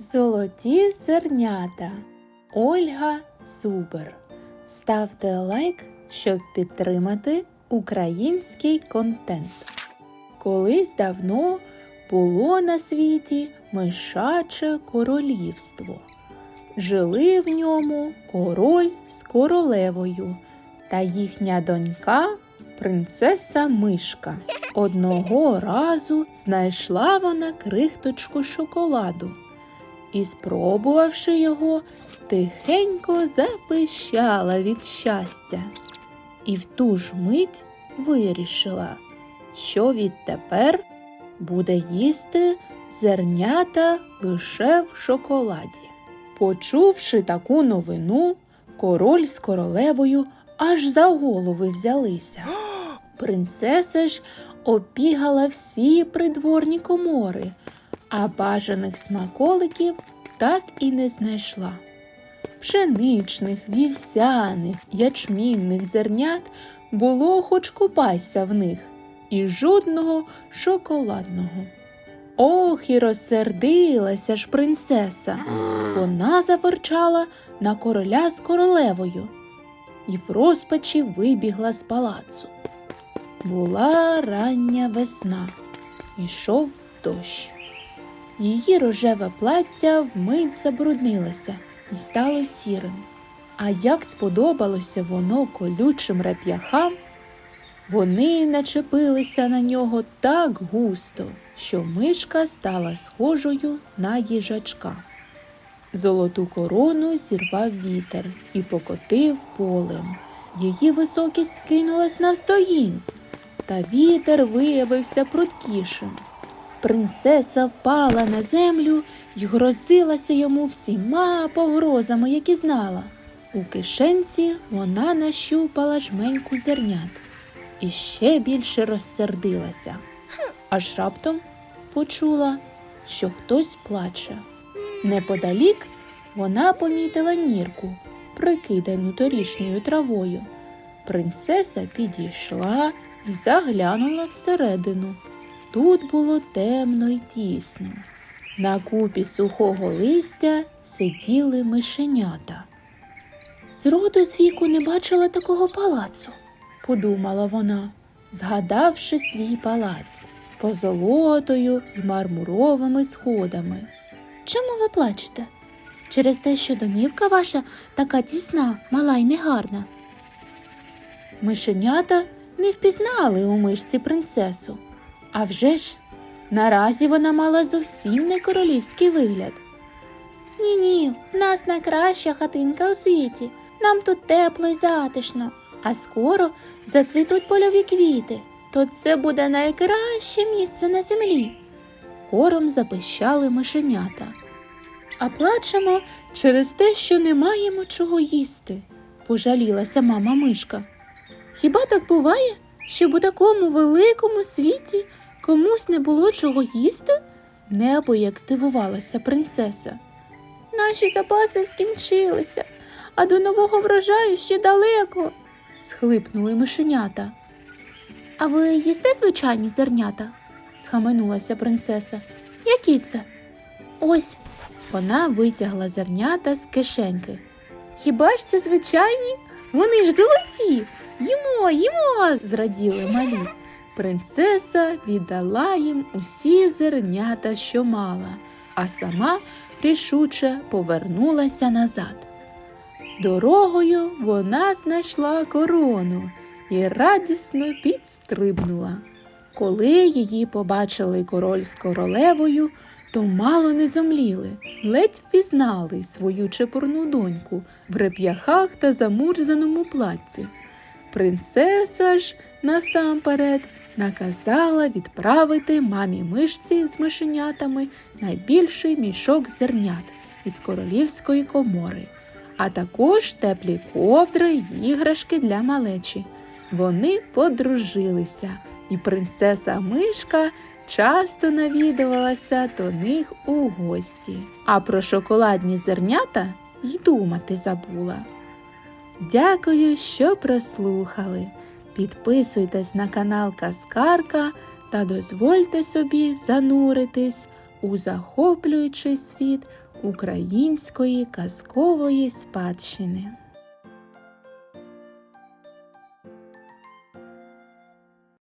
Золоті зернята. Ольга Зубер. Ставте лайк, щоб підтримати український контент. Колись давно було на світі мишаче королівство. Жили в ньому король з королевою та їхня донька принцеса Мишка. Одного разу знайшла вона крихточку шоколаду і, спробувавши його, тихенько запищала від щастя. І в ту ж мить вирішила, що відтепер буде їсти зернята лише в шоколаді. Почувши таку новину, король з королевою аж за голови взялися. Принцеса ж оббігала всі придворні комори, а бажаних смаколиків так і не знайшла. Пшеничних, вівсяних, ячмінних зернят було хоч купайся в них, і жодного шоколадного. Ох, і розсердилася ж принцеса. Вона заверчала на короля з королевою і в розпачі вибігла з палацу. Була рання весна, йшов дощ. Її рожеве плаття вмить забруднилося і стало сірим. А як сподобалося воно колючим реп'яхам, вони начепилися на нього так густо, що мишка стала схожою на їжачка. Золоту корону зірвав вітер і покотив полем. Її високість кинулась навстоїнь, та вітер виявився пруткішим. Принцеса впала на землю й грозилася йому всіма погрозами, які знала. У кишенці вона нащупала жменьку зернят і ще більше розсердилася. Аж раптом почула, що хтось плаче. Неподалік вона помітила нірку, прикидану торішньою травою. Принцеса підійшла і заглянула всередину. Тут було темно й тісно. На купі сухого листя сиділи мишенята. Зроду з віку не бачила такого палацу, подумала вона, згадавши свій палац з позолотою й мармуровими сходами. Чому ви плачете? Через те, що домівка ваша така тісна, мала й негарна. Мишенята не впізнали у мишці принцесу. А вже ж, наразі вона мала зовсім не королівський вигляд. Ні, ні, в нас найкраща хатинка у світі. Нам тут тепло й затишно, а скоро зацвітуть польові квіти. То це буде найкраще місце на землі. Хором запищали мишенята. А плачемо через те, що не маємо чого їсти, пожалілася мама мишка. Хіба так буває, щоб у такому великому світі комусь не було чого їсти? Небо як здивувалася принцеса. Наші запаси скінчилися, а до нового врожаю ще далеко, схлипнули мишенята. А ви їсте звичайні зернята? схаменулася принцеса. Які це? Ось вона витягла зернята з кишеньки. Хіба ж це звичайні? Вони ж золоті. Їмо, їмо, зраділи малі. Принцеса віддала їм усі зернята, що мала, а сама рішуче повернулася назад. Дорогою вона знайшла корону і радісно підстрибнула. Коли її побачили король з королевою, то мало не зомліли, ледь впізнали свою чепурну доньку в реп'яхах та замурзаному платці. Принцеса ж насамперед наказала відправити мамі мишці з мишенятами найбільший мішок зернят із королівської комори, а також теплі ковдри й іграшки для малечі. Вони подружилися, і принцеса мишка часто навідувалася до них у гості. А про шоколадні зернята й думати забула. Дякую, що прослухали. Підписуйтесь на канал Казкарка та дозвольте собі зануритись у захоплюючий світ української казкової спадщини.